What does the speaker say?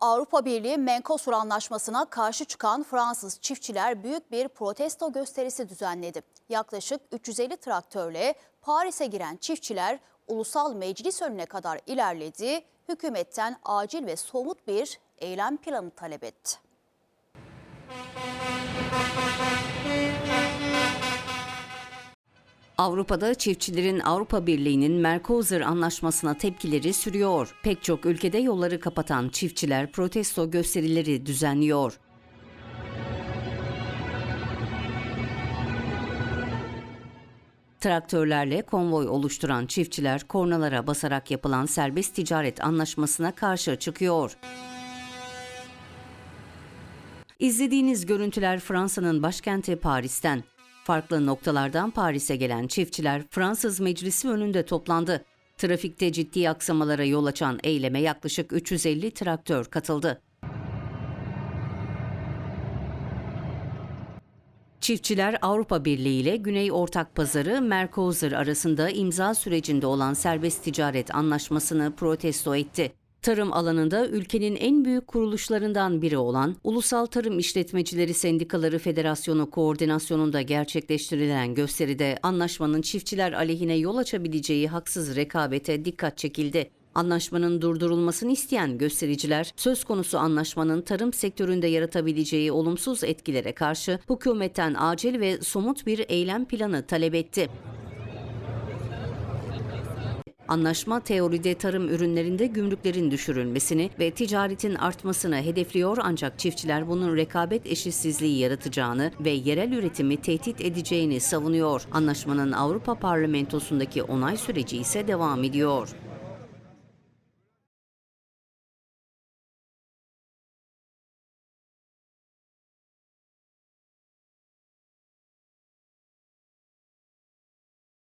Avrupa Birliği Menkosur Anlaşması'na karşı çıkan Fransız çiftçiler büyük bir protesto gösterisi düzenledi. Yaklaşık 350 traktörle Paris'e giren çiftçiler ulusal meclis önüne kadar ilerledi. Hükümetten acil ve somut bir eylem planı talep etti. Avrupa'da çiftçilerin Avrupa Birliği'nin Mercosur anlaşmasına tepkileri sürüyor. Pek çok ülkede yolları kapatan çiftçiler protesto gösterileri düzenliyor. Traktörlerle konvoy oluşturan çiftçiler kornalara basarak yapılan serbest ticaret anlaşmasına karşı çıkıyor. İzlediğiniz görüntüler Fransa'nın başkenti Paris'ten. Farklı noktalardan Paris'e gelen çiftçiler Fransız Meclisi önünde toplandı. Trafikte ciddi aksamalara yol açan eyleme yaklaşık 350 traktör katıldı. Çiftçiler Avrupa Birliği ile Güney Ortak Pazarı Mercosur arasında imza sürecinde olan serbest ticaret anlaşmasını protesto etti. Tarım alanında ülkenin en büyük kuruluşlarından biri olan Ulusal Tarım İşletmecileri Sendikaları Federasyonu koordinasyonunda gerçekleştirilen gösteride anlaşmanın çiftçiler aleyhine yol açabileceği haksız rekabete dikkat çekildi. Anlaşmanın durdurulmasını isteyen göstericiler, söz konusu anlaşmanın tarım sektöründe yaratabileceği olumsuz etkilere karşı hükümetten acil ve somut bir eylem planı talep etti. Anlaşma teoride tarım ürünlerinde gümrüklerin düşürülmesini ve ticaretin artmasını hedefliyor ancak çiftçiler bunun rekabet eşitsizliği yaratacağını ve yerel üretimi tehdit edeceğini savunuyor. Anlaşmanın Avrupa Parlamentosu'ndaki onay süreci ise devam ediyor.